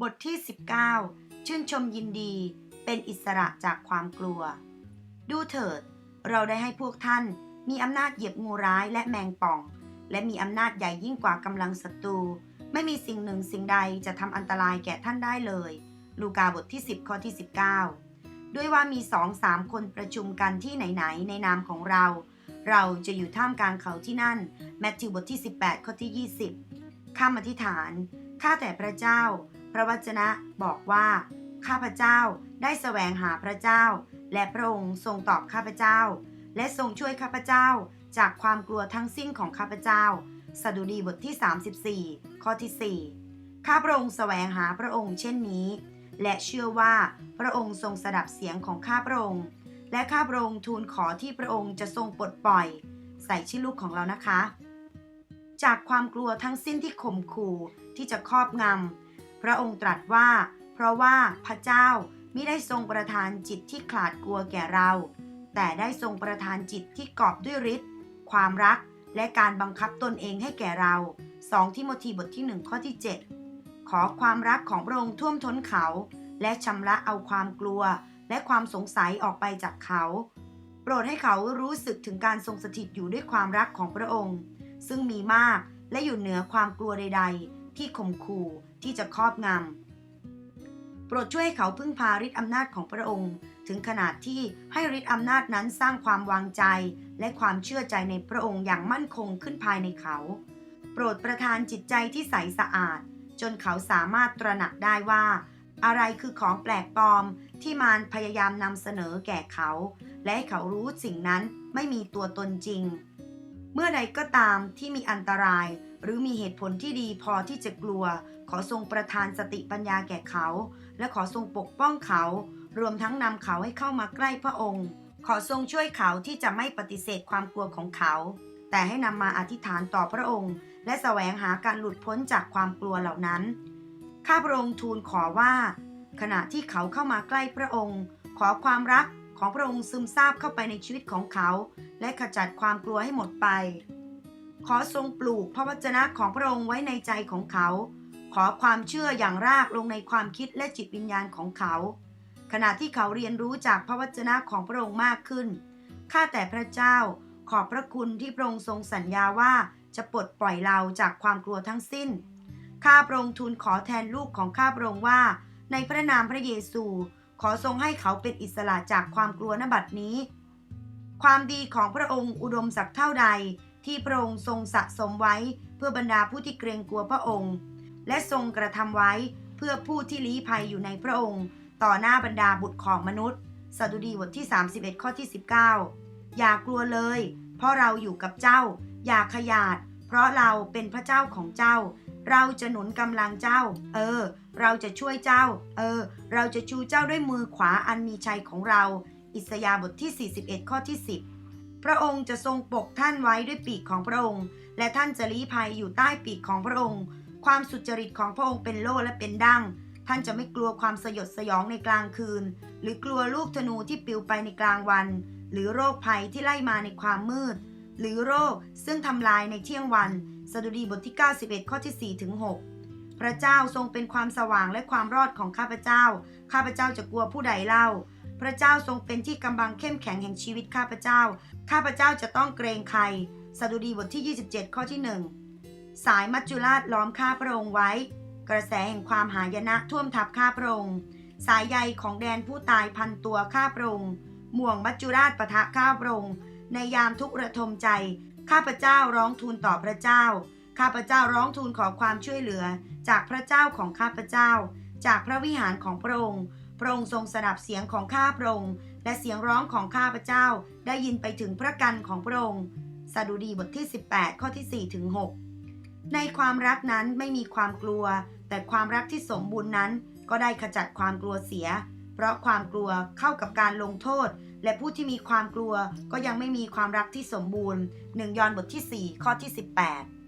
บทที่ 19 ชื่นชมยินดีเป็นอิสระจากความกลัว ดูเถิด เราได้ให้พวกท่านมีอำนาจเหยียบงูร้ายและแมงป่อง และมีอำนาจใหญ่ยิ่งกว่ากำลังศัตรู ไม่มีสิ่งหนึ่งสิ่งใดจะทำอันตรายแก่ท่านได้เลย ลูกาบทที่ 10 ข้อที่ 19 ด้วยว่ามีสองสามคนประชุมกันที่ไหนๆ ในนามของเรา เราจะอยู่ท่ามกลางเขาที่นั่น แมทธิวบทที่ 18 ข้อที่ 20 ข้ามอธิษฐาน ข้าแต่พระเจ้า พระวจนะบอกว่า ข้าพเจ้าได้แสวงหาพระเจ้า และพระองค์ทรงตอบข้าพเจ้า และทรงช่วยข้าพเจ้า จากความกลัวทั้งสิ้นของข้าพเจ้า สดุดีบทที่ 34 ข้อที่ 4 ข้าพระองค์แสวงหาพระองค์เช่นนี้ และเชื่อว่าพระองค์ทรงสดับเสียงของข้าพระองค์ และข้าพระองค์ทูลขอที่พระองค์จะทรงปลดปล่อย ใส่ชื่อลูกของเรานะคะ จากความกลัวทั้งสิ้นที่ข่มขู่ที่จะครอบงำ พระองค์ตรัสว่า เพราะว่าพระเจ้ามิได้ทรงประทานจิตที่ขลาดกลัวแก่เรา แต่ได้ทรงประทานจิตที่กอบด้วยฤทธิ์ความรักและการบังคับตนเองให้แก่เรา 2 ทิโมธีบทที่1ข้อที่ 7 ขอความรักของพระองค์ท่วมท้นเขา และชำระเอาความกลัว และความสงสัยออกไปจากเขา โปรดให้เขารู้สึกถึงการทรงสถิตอยู่ด้วยความรักของพระองค์ ซึ่งมีมากและอยู่เหนือความกลัวใด ๆ ที่ข่มขู่ที่จะครอบงำโปรดช่วยให้เขาพึ่งพาฤทธิอำนาจของพระองค์ ถึงขนาดที่ให้ฤทธิอำนาจนั้นสร้างความวางใจ และความเชื่อใจในพระองค์อย่างมั่นคงขึ้นภายในเขา โปรดประทานจิตใจที่ใสสะอาด จนเขาสามารถตระหนักได้ว่า อะไรคือของแปลกปลอมที่มารพยายามนำเสนอแก่เขา และให้เขารู้สิ่งนั้นไม่มีตัวตนจริง เมื่อใดก็ตามที่มีอันตราย หรือมีเหตุผลที่ดีพอที่จะกลัว ขอทรงประทานสติปัญญาแก่เขา และขอทรงปกป้องเขา รวมทั้งนำเขาให้เข้ามาใกล้พระองค์ ขอทรงช่วยเขาที่จะไม่ปฏิเสธความกลัวของเขา แต่ให้นำมาอธิษฐานต่อพระองค์ และแสวงหาการหลุดพ้นจากความกลัวเหล่านั้น ข้าพระองค์ทูลขอว่า ขณะที่เขาเข้ามาใกล้พระองค์ ขอความรักของพระองค์ซึมซาบเข้าไปในชีวิตของเขา และขจัดความกลัวให้หมดไป ขอทรงปลูกพระวจนะของพระองค์ไว้ในใจของเขา ขอความเชื่ออย่างรากลงในความคิดและจิตวิญญาณของเขา ขณะที่เขาเรียนรู้จากพระวจนะของพระองค์มากขึ้น ข้าแต่พระเจ้า ขอบพระคุณที่พระองค์ทรงสัญญาว่าจะปลดปล่อยเราจากความกลัวทั้งสิ้น ข้าพระองค์ทูลขอแทนลูกของข้าพระองค์ว่า ในพระนามพระเยซู ขอทรงให้เขาเป็นอิสระจากความกลัวนบัดนี้ ความดีของพระองค์อุดมสักเท่าใด ที่พระองค์ทรงสะสมไว้เพื่อบรรดาผู้ที่เกรงกลัวพระองค์ และทรงกระทำไว้เพื่อผู้ที่ลี้ภัยอยู่ในพระองค์ ต่อหน้าบรรดาบุตรของมนุษย์สดุดีบทที่ 31 ข้อที่ 19 อย่ากลัวเลย เพราะเราอยู่กับเจ้า อย่าขยาด เพราะเราเป็นพระเจ้าของเจ้า เราจะหนุนกำลังเจ้า เออ เราจะช่วยเจ้า เออ เราจะชูเจ้าด้วยมือขวาอันมีชัยของเรา อิสยาบทที่ 41 ข้อที่ 10 พระองค์จะทรงปกท่านไว้ด้วยปีกของพระองค์ และท่านจะลี้ภัยอยู่ใต้ปีกของพระองค์ ความสุจริตของพระองค์เป็นโล่และเป็นดั้งท่านจะไม่กลัวความสยดสยองในกลางคืน หรือกลัวลูกธนูที่ปลิวไปในกลางวัน หรือโรคภัยที่ไล่มาในความมืด หรือโรคซึ่งทำลายในเที่ยงวัน สดุดีบทที่ 91 ข้อที่4ถึง6พระเจ้าทรงเป็นความสว่างและความรอดของข้าพเจ้า ข้าพเจ้าจะกลัวผู้ใดเล่า พระเจ้าทรงเป็นที่กำบังเข้มแข็งแห่งชีวิตข้าพเจ้า ข้าพเจ้าจะต้องเกรงใคร สดุดีบทที่ 27 ข้อที่ 1 สายมัจจุราชล้อมข้าพระองค์ไว้ กระแสแห่งความหายนะท่วมทับข้าพระองค์ สายใยของแดนผู้ตายพันตัวข้าพระองค์ห่วงมัจจุราชปะทะข้าพระองค์ในยามทุกระทมใจ ข้าพเจ้าร้องทูลต่อพระเจ้า ข้าพเจ้าร้องทูลขอความช่วยเหลือ จากพระเจ้าของข้าพเจ้า จากพระวิหารของพระองค์ ระองค์ทรงสดับเสียงของข้าพระองค์และเสียงร้องของข้าพระเจ้าได้ยินไปถึงพระกันของพระองค์สดุดีบทที่ 18 ข้อที่4ถึง6ในความรักนั้นไม่มีความกลัว แต่ความรักที่สมบูรณ์นั้น ก็ได้ขจัดความกลัวเสีย เพราะความกลัวเข้ากับการลงโทษ และผู้ที่มีความกลัวก็ยังไม่มีความรักที่สมบูรณ์1ยอห์นบทที่ 4 ข้อที่ 18